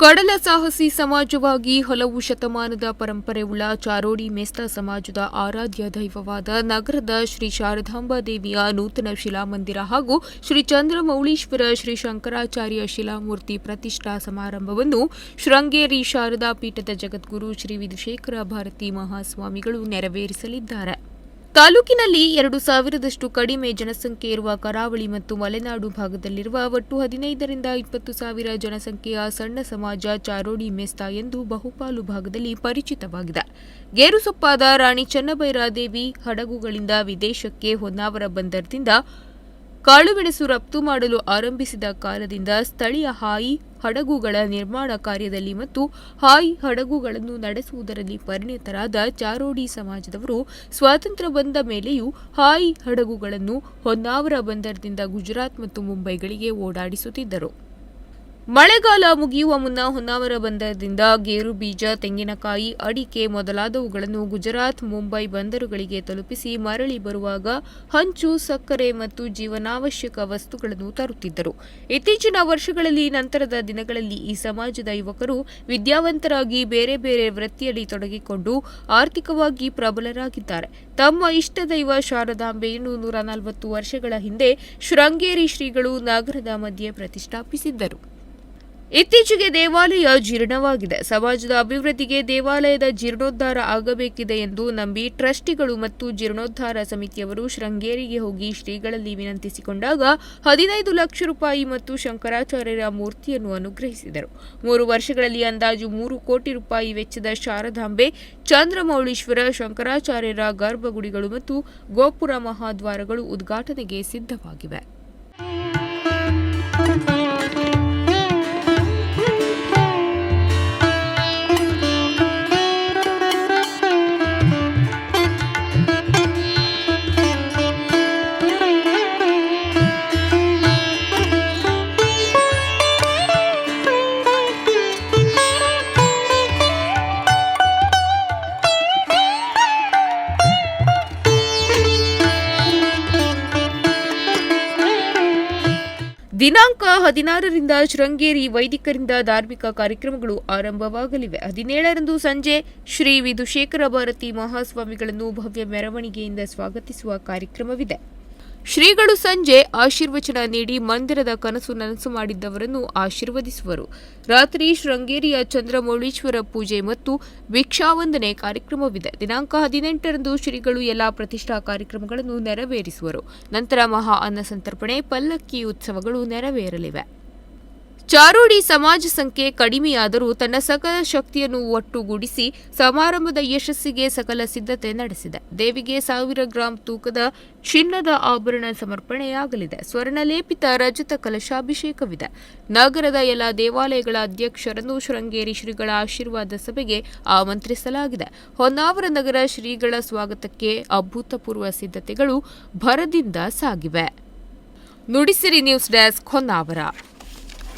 ಕಡಲ ಸಾಹಸಿ ಸಮಾಜವಾಗಿ ಹಲವು ಶತಮಾನದ ಪರಂಪರೆಯುಳ್ಳ ಚಾರೋಡಿ ಮೇಸ್ತ ಸಮಾಜದ ಆರಾಧ್ಯ ದೈವವಾದ ನಗರದ ಶ್ರೀ ಶಾರದಾಂಬಾ ದೇವಿಯ ನೂತನ ಶಿಲಾಮಂದಿರ ಹಾಗೂ ಶ್ರೀ ಚಂದ್ರಮೌಳೀಶ್ವರ ಶ್ರೀ ಶಂಕರಾಚಾರ್ಯ ಶಿಲಾಮೂರ್ತಿ ಪ್ರತಿಷ್ಠಾ ಸಮಾರಂಭವನ್ನು ಶೃಂಗೇರಿ ಶಾರದಾ ಪೀಠದ ಜಗದ್ಗುರು ಶ್ರೀ ವಿಧುಶೇಖರ ಭಾರತಿ ಮಹಾಸ್ವಾಮಿಗಳು ನೆರವೇರಿಸಲಿದ್ದಾರೆ. ತಾಲೂಕಿನಲ್ಲಿ ಎರಡು ಸಾವಿರದಷ್ಟು ಕಡಿಮೆ ಜನಸಂಖ್ಯೆ ಇರುವ ಕರಾವಳಿ ಮತ್ತು ಮಲೆನಾಡು ಭಾಗದಲ್ಲಿರುವ ಒಟ್ಟು ಹದಿನೈದರಿಂದ ಇಪ್ಪತ್ತು ಸಾವಿರ ಜನಸಂಖ್ಯೆಯ ಸಣ್ಣ ಸಮಾಜ ಚಾರೋಡಿ ಮೇಸ್ತಾ ಎಂದು ಬಹುಪಾಲು ಭಾಗದಲ್ಲಿ ಪರಿಚಿತವಾಗಿದೆ. ಗೇರುಸೊಪ್ಪಾದ ರಾಣಿ ಚನ್ನಭೈರಾದೇವಿ ಹಡಗುಗಳಿಂದ ವಿದೇಶಕ್ಕೆ ಹೊನ್ನಾವರ ಬಂದರದಿಂದ ಕಾಳುಮೆಣಸು ರಫ್ತು ಮಾಡಲು ಆರಂಭಿಸಿದ ಕಾಲದಿಂದ ಸ್ಥಳೀಯ ಹಾಯಿ ಹಡಗುಗಳ ನಿರ್ಮಾಣ ಕಾರ್ಯದಲ್ಲಿ ಮತ್ತು ಹಾಯಿ ಹಡಗುಗಳನ್ನು ನಡೆಸುವುದರಲ್ಲಿ ಪರಿಣಿತರಾದ ಚಾರೋಡಿ ಸಮಾಜದವರು ಸ್ವಾತಂತ್ರ್ಯ ಬಂದ ಮೇಲೆಯೂ ಹಾಯಿ ಹಡಗುಗಳನ್ನು ಹೊನ್ನಾವರ ಬಂದರದಿಂದ ಗುಜರಾತ್ ಮತ್ತು ಮುಂಬೈಗಳಿಗೆ ಓಡಾಡಿಸುತ್ತಿದ್ದರು. ಮಳೆಗಾಲ ಮುಗಿಯುವ ಮುನ್ನ ಹೊನ್ನಾವರ ಬಂದರದಿಂದ ಗೇರು ಬೀಜ, ತೆಂಗಿನಕಾಯಿ, ಅಡಿಕೆ ಮೊದಲಾದವುಗಳನ್ನು ಗುಜರಾತ್, ಮುಂಬೈ ಬಂದರುಗಳಿಗೆ ತಲುಪಿಸಿ ಮರಳಿ ಬರುವಾಗ ಹಂಚು, ಸಕ್ಕರೆ ಮತ್ತು ಜೀವನಾವಶ್ಯಕ ವಸ್ತುಗಳನ್ನು ತರುತ್ತಿದ್ದರು. ಇತ್ತೀಚಿನ ವರ್ಷಗಳಲ್ಲಿ, ನಂತರದ ದಿನಗಳಲ್ಲಿ ಈ ಸಮಾಜದ ಯುವಕರು ವಿದ್ಯಾವಂತರಾಗಿ ಬೇರೆ ಬೇರೆ ವೃತ್ತಿಯಲ್ಲಿ ತೊಡಗಿಕೊಂಡು ಆರ್ಥಿಕವಾಗಿ ಪ್ರಬಲರಾಗಿದ್ದಾರೆ. ತಮ್ಮ ಇಷ್ಟ ದೈವ ಶಾರದಾಂಬೆಯನ್ನು ನೂರ ನಲವತ್ತು ವರ್ಷಗಳ ಹಿಂದೆ ಶೃಂಗೇರಿ ಶ್ರೀಗಳು ನಗರದ ಮಧ್ಯೆ ಪ್ರತಿಷ್ಠಾಪಿಸಿದ್ದರು. ಇತ್ತೀಚೆಗೆ ದೇವಾಲಯ ಜೀರ್ಣವಾಗಿದೆ. ಸಮಾಜದ ಅಭಿವೃದ್ಧಿಗೆ ದೇವಾಲಯದ ಜೀರ್ಣೋದ್ಧಾರ ಆಗಬೇಕಿದೆ ಎಂದು ನಂಬಿ ಟ್ರಸ್ಟಿಗಳು ಮತ್ತು ಜೀರ್ಣೋದ್ಧಾರ ಸಮಿತಿಯವರು ಶೃಂಗೇರಿಗೆ ಹೋಗಿ ಶ್ರೀಗಳಲ್ಲಿ ವಿನಂತಿಸಿಕೊಂಡಾಗ ಹದಿನೈದು ಲಕ್ಷ ರೂಪಾಯಿ ಮತ್ತು ಶಂಕರಾಚಾರ್ಯರ ಮೂರ್ತಿಯನ್ನು ಅನುಗ್ರಹಿಸಿದರು. ಮೂರು ವರ್ಷಗಳಲ್ಲಿ ಅಂದಾಜು ಮೂರು ಕೋಟಿ ರೂಪಾಯಿ ವೆಚ್ಚದ ಶಾರದಾಂಬೆ, ಚಂದ್ರಮೌಳೀಶ್ವರ, ಶಂಕರಾಚಾರ್ಯರ ಗರ್ಭಗುಡಿಗಳು ಮತ್ತು ಗೋಪುರ ಮಹಾದ್ವಾರಗಳು ಉದ್ಘಾಟನೆಗೆ ಸಿದ್ಧವಾಗಿವೆ. ದಿನಾಂಕ ಹದಿನಾರರಿಂದ ಶೃಂಗೇರಿ ವೈದಿಕರಿಂದ ಧಾರ್ಮಿಕ ಕಾರ್ಯಕ್ರಮಗಳು ಆರಂಭವಾಗಲಿವೆ. ಹದಿನೇಳರಂದು ಸಂಜೆ ಶ್ರೀ ವಿಧುಶೇಖರ ಭಾರತಿ ಮಹಾಸ್ವಾಮಿಗಳನ್ನು ಭವ್ಯ ಮೆರವಣಿಗೆಯಿಂದ ಸ್ವಾಗತಿಸುವ ಕಾರ್ಯಕ್ರಮವಿದೆ. ಶ್ರೀಗಳು ಸಂಜೆ ಆಶೀರ್ವಚನ ನೀಡಿ ಮಂದಿರದ ಕನಸು ನನಸು ಮಾಡಿದ್ದವರನ್ನು ಆಶೀರ್ವದಿಸುವರು. ರಾತ್ರಿ ಶೃಂಗೇರಿಯ ಚಂದ್ರಮೌಳೀಶ್ವರ ಪೂಜೆ ಮತ್ತು ಭಿಕ್ಷಾವಂದನೆ ಕಾರ್ಯಕ್ರಮವಿದೆ. ದಿನಾಂಕ ಹದಿನೆಂಟರಂದು ಶ್ರೀಗಳು ಎಲ್ಲಾ ಪ್ರತಿಷ್ಠಾ ಕಾರ್ಯಕ್ರಮಗಳನ್ನು ನೆರವೇರಿಸುವರು. ನಂತರ ಮಹಾ ಅನ್ನ ಸಂತರ್ಪಣೆ, ಪಲ್ಲಕ್ಕಿ ಉತ್ಸವಗಳು ನೆರವೇರಲಿವೆ. ಚಾರೋಡಿ ಸಮಾಜ ಸಂಖ್ಯೆ ಕಡಿಮೆಯಾದರೂ ತನ್ನ ಸಕಲ ಶಕ್ತಿಯನ್ನು ಒಟ್ಟುಗೂಡಿಸಿ ಸಮಾರಂಭದ ಯಶಸ್ಸಿಗೆ ಸಕಲ ಸಿದ್ಧತೆ ನಡೆಸಿದೆ. ದೇವಿಗೆ ಸಾವಿರ ಗ್ರಾಂ ತೂಕದ ಚಿನ್ನದ ಆಭರಣ ಸಮರ್ಪಣೆಯಾಗಲಿದೆ. ಸ್ವರ್ಣಲೇಪಿತ ರಜತ ಕಲಶಾಭಿಷೇಕವಿದೆ. ನಗರದ ಎಲ್ಲ ದೇವಾಲಯಗಳ ಅಧ್ಯಕ್ಷರನ್ನು ಶೃಂಗೇರಿ ಶ್ರೀಗಳ ಆಶೀರ್ವಾದ ಸಭೆಗೆ ಆಮಂತ್ರಿಸಲಾಗಿದೆ. ಹೊನ್ನಾವರ ನಗರ ಶ್ರೀಗಳ ಸ್ವಾಗತಕ್ಕೆ ಅಭೂತಪೂರ್ವ ಸಿದ್ಧತೆಗಳು ಭರದಿಂದ ಸಾಗಿವೆ. Nudisiri news desk Honnavar.